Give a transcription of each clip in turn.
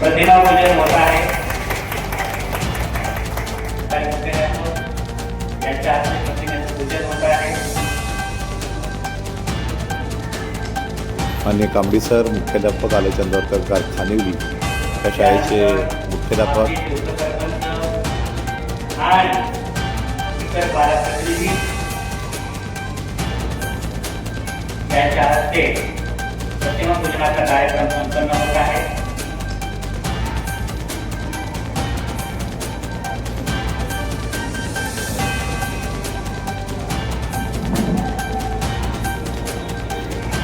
प्रतिमा पूजन होत आहे काही मुख्याध्यापक यांच्या हाती प्रतिमेचं पूजन होत आहे. मान्य कांबडी सर मुख्याध्यापक आले चंदवरकर गा- खानिवली या शाळेचे मुख्याध्यापक. आणि इतर यांच्या हस्ते प्रतिमा पूजनाचा कार्यक्रम संपन्न होत आहे.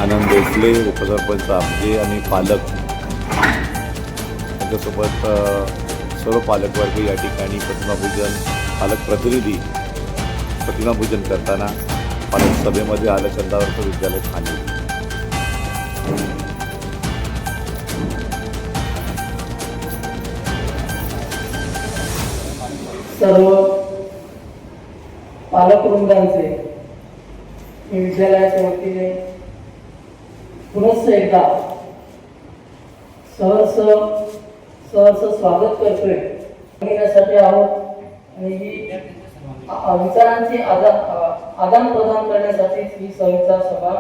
आनंद भोसले उपसरपंच आमजे आणि पालक. त्यांच्यासोबत सर्व पालकवर्ग या ठिकाणी प्रतिमापूजन पालक प्रतिनिधी प्रतिमापूजन करताना पालक सभेमध्ये आलं चंदावरकर विद्यालय खाली. सर्व पालकवृंदांचे मी विद्यालयाच्या वतीने पुनश्च एकदा सहर्ष सहर्ष स्वागत करतोय. घेण्यासाठी आहोत. आणि ही विचारांची आदान प्रदान करण्यासाठी ही संयुक्त सभा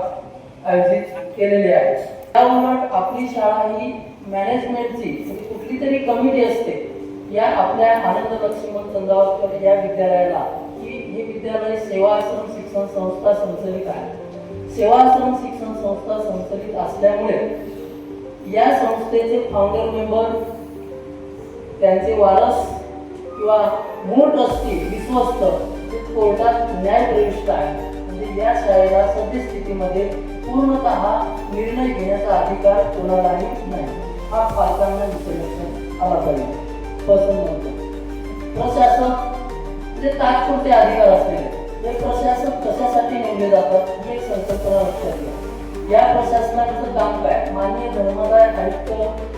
आयोजित केलेली आहे. त्याउलट आपली शाळा ही मॅनेजमेंटची म्हणजे कुठली तरी कमिटी असते. या आपल्या आनंद लक्ष्मण चंद्रावरकर या विद्यालयाला ही हे विद्यालय सेवा आश्रम शिक्षण संस्था संचलित आहे. सेवाश्रम शिक्षण संस्था संचलित असल्यामुळे या संस्थेचे फाउंडर मेंबर त्यांचे वारस किंवा मूळ ट्रस्टी विश्वस्त कोर्टात न्याय प्रविष्ट आहे. म्हणजे या शाळेला सद्यस्थितीमध्ये पूर्णतः निर्णय घेण्याचा अधिकार कोणालाही नाही. हा पालकांना विसरण्यात आला पाहिजे पसंत नव्हतं प्रशासन जे म्हणजे तात्पुरते अधिकार असलेले. हे प्रशासन कशासाठी नेमले जातात ही एक संकल्पना लक्षात घ्या. या प्रशासनाचं काम काय? माननीय धर्मदाय आयुक्त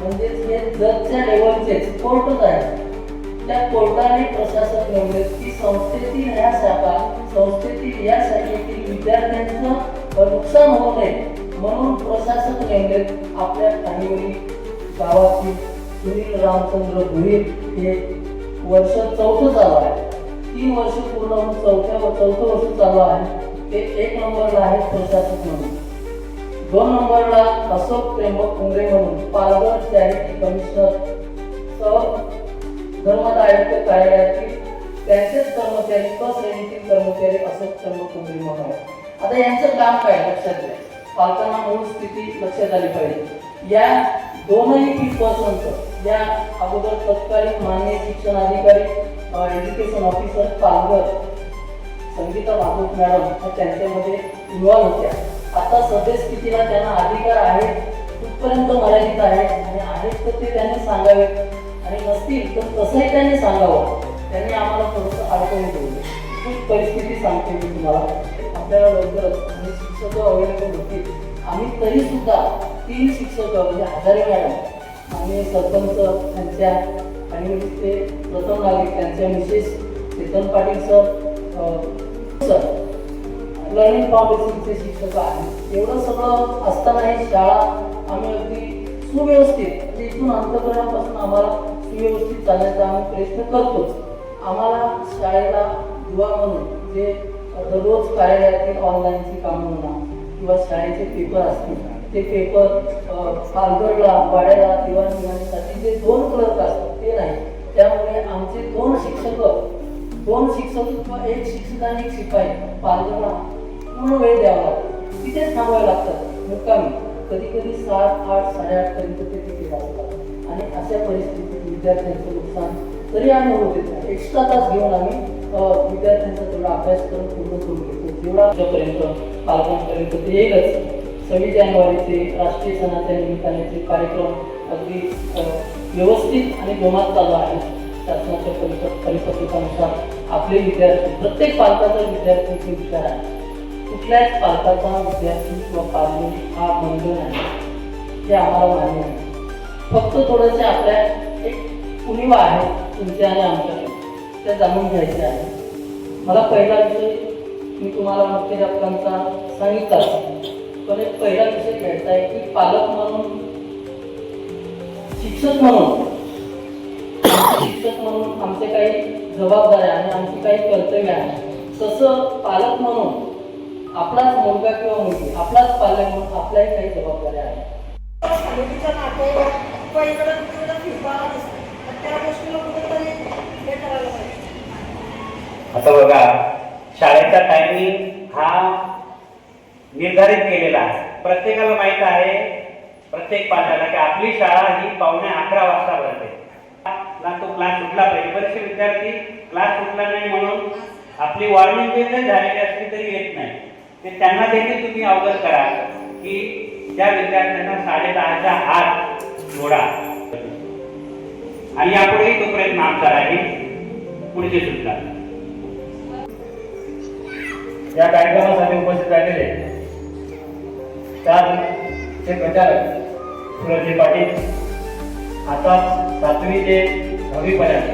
म्हणजेच हे जजच्या लेवलचेच कोर्टच आहे. त्या कोर्टाने प्रशासक नेमले की संस्थेतील ह्या शाखा संस्थेतील या शाखेतील विद्यार्थ्यांचं नुकसान होऊ नये. म्हणून प्रशासक नेमले आपल्या खाणीवरील गावातील सुनील रामचंद्र भुईर हे वर्ष चौथं चालू आहे. तीन वर्ष पूर्ण होऊन चौथ्या चौथं वर्ष चालू आहे ते एक नंबरला आहे प्रशासक म्हणून दोन नंबरला अशोक प्रेमक कुंगरे म्हणून पालघर चॅरिटी कमिशनर सह आयुक्त कार्यालयातील त्यांचेच कर्मचारी क श्रेणीतील कर्मचारी अशोक प्रेमक कुंगरे म्हणून आता यांचं काम काय लक्षात घ्या पालकांना मूळ स्थिती लक्षात आली पाहिजे या दोनही पी पर्सनचं या अगोदर तत्कालीन मान्य शिक्षण अधिकारी education officer Palghar Sangita Bhagwat madam ह्या त्यांच्यामध्ये इन्व्हॉल्व होत्या. आता सद्यस्थितीला त्यांना अधिकार आहे कुठपर्यंत मर्यादित आहे आणि आहेत तर ते त्यांनी सांगावे. आणि नसतील तर तसंही त्यांनी सांगावं. त्यांनी आम्हाला थोडंसं अडचणी ठेवली खूप परिस्थिती सांगते मी तुम्हाला. आपल्याला लवकरच आणि शिक्षक अवेलेबल होतील. आम्ही तरी सुद्धा तीन शिक्षक म्हणजे हजारे मॅडम आणि सरपंच त्यांच्या आणि ते प्रथम नागरिक त्यांच्या मिसेस चेतन पाटील सर अं, सर लर्निंग फाउंडेशनचे शिक्षक आहेत. एवढं सगळं असताना ही शाळा आम्ही अगदी सुव्यवस्थित म्हणजे इथून अंतकरणापासून आम्हाला सुव्यवस्थित चालण्याचा आम्ही प्रयत्न करतोच. आम्हाला शाळेला दुवा म्हणून जे दररोज कार्यालयातील ऑनलाईनची कामं म्हणा किंवा शाळेचे पेपर असतील ते पेपर पालघरला वाड्याला दिवाणनिवाणीसाठी जे दोन क्लर्क असतात ते नाही. त्यामुळे आमचे दोन शिक्षक दोन शिक्षक किंवा एक शिक्षक आणि एक शिपाई पालकांना पूर्ण वेळ द्यावा लागतो. तिथेच थांबावे लागतात. मुक्कामी. कधी कधी सात आठ साडेआठ पर्यंत ते तिथे लागतात आणि अशा परिस्थितीत विद्यार्थ्यांचं नुकसान तरी आम्ही होते एक्स्ट्रा तास घेऊन आम्ही विद्यार्थ्यांचा तेवढा अभ्यासक्रम पूर्ण करून घेतो. जेवढा आमच्यापर्यंत पालकांपर्यंत ते येईलच. सव्वीस जानेवारीचे राष्ट्रीय सणाच्या निमित्ताने कार्यक्रम अगदी व्यवस्थित आणि जोमात चालू आहे. शासनाच्या परिप परिपत्रकानुसार आपले विद्यार्थी प्रत्येक पालकाचा विद्यार्थ्यांचे विचार आहे कुठल्याच पालकाचा विद्यार्थी किंवा पालक हा बंधन आहे हे आम्हाला मान्य आहे. फक्त थोडंसे आपल्या एक उणीवा आहे तुमच्या आणि आमच्याकडे. त्या जाणून घ्यायच्या आहे. मला पहिला विषय मी तुम्हाला मुख्याध्यापकांचा सांगितला. पण एक पहिला विषय घ्यायचा आहे की पालक म्हणून शिक्षक म्हणून. शिक्षक म्हणून आमचे काही जबाबदाऱ्या आणि आमची काही कर्तव्य आहे. तसं पालक म्हणून आपलाच मुलगा किंवा मुलगी आपलाच पालक म्हणून आपल्याही काही जबाबदाऱ्या आहेत आता बघा शाळेचा टायमिंग हा निर्धारित केलेला आहे. प्रत्येकाला माहीत आहे प्रत्येक पाठाला की आपली शाळा ही पावणे अकरा वाजता भरते. ना तो क्लास सुटला पाहिजे. बरेचसे विद्यार्थी क्लास सुटला नाही म्हणून आपली वॉर्निंग जरी झालेली असली तरी येत नाही. ते त्यांना देखील तुम्ही अवगत करा की त्या विद्यार्थ्यांना साडेदहाच्या आत जोडा. आणि यापुढेही तो प्रयत्न आमचा राहील. पुढचे सूचना या कार्यक्रमासाठी उपस्थित राहिलेले. त्याचे घटक सुरजी पाटील. आता सातवी ते दहावीपर्यंत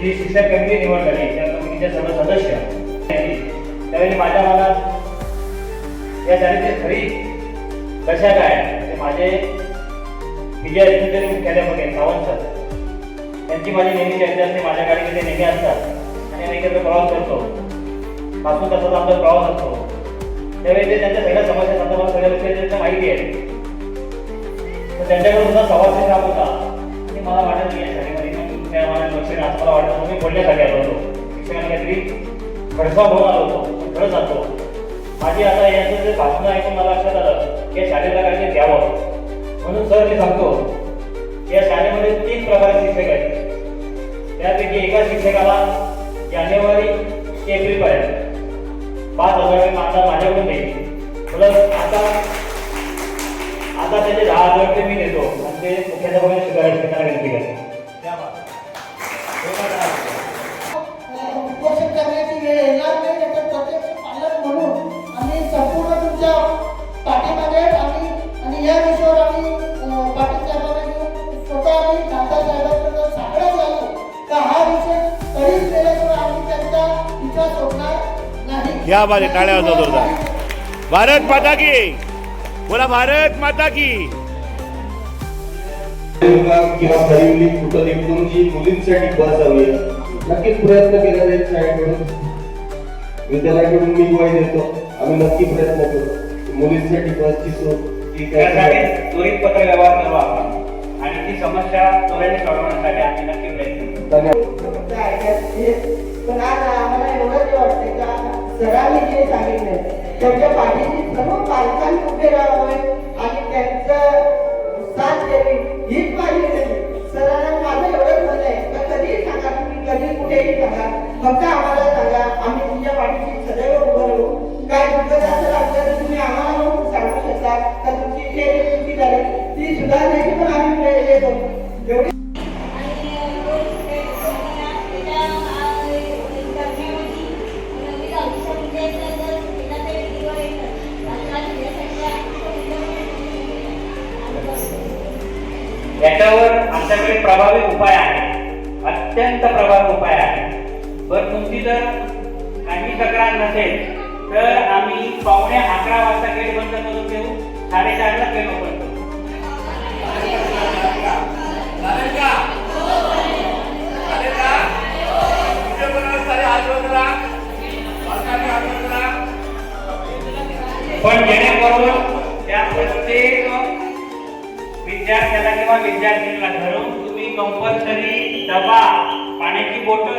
जी शिक्षक कमिटी निवड झाली त्या कमिटीचे सर्व सदस्य. त्यावेळी माझ्या मनात या शाळेची खरी दशा काय? ते माझे विजय अध्यक्ष मुख्याध्यापक आहेत सावंत सर. त्यांची माझी नेहमी चर्चा असते माझ्या गाडीमध्ये ते नेहमी असतात. आणि आम्ही एकत्र प्रवास करतो. पासून तसाच आमचा प्रवास असतो. त्यावेळी ते त्यांच्या सगळ्या समस्या संदर्भात सगळ्या गोष्टी माहिती आहे तर त्यांच्याकडे सुद्धा सवाद काम होता. आणि मला वाटत नाही या शाळेमध्ये. त्या मला लक्ष नाही. असं मला वाटत मी बोलण्यासाठी आलो होतो. शिक्षकांनी काहीतरी खडसा होऊन आलो होतो. पण खरंच माझी आता याचं जे भाषण ऐकून मला लक्षात आलं. की या शाळेला काहीतरी द्यावं. म्हणून सर मी सांगतो या शाळेमध्ये तीन प्रकारचे शिक्षक आहेत. त्यापैकी एका शिक्षकाला जानेवारी ते एप्रिलपर्यंत. पाच हजार रुपये माझा माझ्याकडून देईल प्लस आता आता त्याचे दहा हजार रुपये मी देतो. आणि ते मुख्याध्यापकांना शिकायला शिकायला विनंती करतो या बाजू टाळ्या जोरदार. भारत माता की. बोला भारत माता की. मुलगा किंवा खरीवली कुठं निवडून जी मुलींसाठी बस हवी आहे. नक्कीच प्रयत्न केला जाईल शाळेकडून. विद्यालयाकडून मी देतो. आम्ही नक्की प्रयत्न करू. मुलींसाठी बसची सोय त्यासाठी त्वरित पत्र व्यवहार करू आपण. आणि ती समस्या त्वरेने सोडवण्यासाठी आम्ही नक्की प्रयत्न करू. पण आज आम्हाला एवढं जे वाटतंय का सरांनी जे सांगितलंय त्यांच्या पाठीशी सर्व पालकांनी उभे राहावे आणि त्यांचं साथ द्यावी हीच माझी सरांना माझं एवढंच मत आहे. का कधीही सांगा तुम्ही कधी कुठेही सांगा. फक्त आम्हाला सांगा आम्ही तुमच्या पाठीशी सदैव उभं राहू. काय दुर्गत असेल आपल्याला तुम्ही आम्हाला सांगू शकता. का तुमची जे चुकी झाली ती सुधारण्याची पण आम्ही प्रयत्न करू एवढी याच्यावर आमच्याकडे प्रभावी उपाय आहे. अत्यंत प्रभावी उपाय आहे. बरं तुमची जर काही तक्रार नसेल तर आम्ही पावणे अकरा वाजता गेट बंद करून देऊ. साडेचारला गेट ओपन करू. पण जेणेकरून त्या प्रत्येक विद्यार्थ्याला किंवा विद्यार्थिनीला धरून तुम्ही कंपल्सरी डबा पाण्याची बॉटल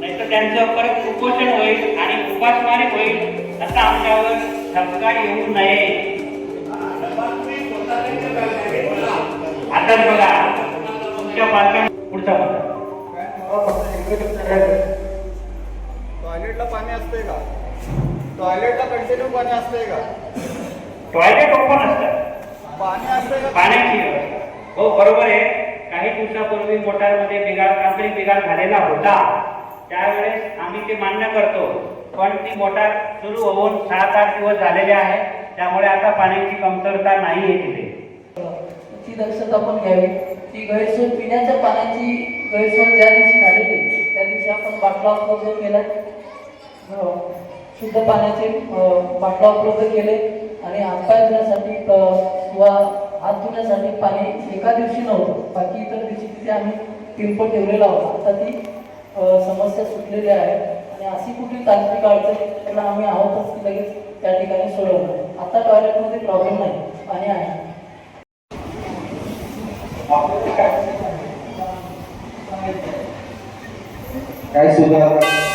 नाहीतर त्यांचं परत कुपोषण होईल आणि उपासमारी होईल असा आमच्यावर धक्का येऊ नये. आता बघा तुमच्या पालकांना पुढचा टॉयलेटला पाणी असतंय का? टॉयलेटला कंटिन्यू पाणी असतंय का? टॉयलेट ओपन का पाण्याची. हो बरोबर आहे. काही दिवसापूर्वी मोटारमध्ये बिघाड तांत्रिक बिघाड झालेला होता. त्यावेळेस आम्ही ते मान्य करतो. पण ती मोटार सुरू होऊन सात आठ दिवस झालेले आहे. त्यामुळे आता पाण्याची कमतरता नाही आहे तिथे. ती दक्षता पण घ्यावी. ती गैरसोय पिण्याच्या पाण्याची गैरसोय ज्या दिवशी झालेली त्या दिवशी आपण बाटला उपलब्ध केला. शुद्ध पाण्याचे बाटला उपलब्ध केले. आणि हातपाय धुण्यासाठी किंवा हात धुण्यासाठी पाणी एका दिवशी नव्हतं बाकी इतर दिवशी तिथे आम्ही पिंप ठेवलेला होता. आता ती समस्या सुटलेली आहे आणि अशी कुठली तांत्रिक अडचण त्यांना आम्ही आहोतच की लगेच त्या ठिकाणी सोडवलं आता टॉयलेटमध्ये प्रॉब्लेम नाही पाणी आहे. काय सुधारणा?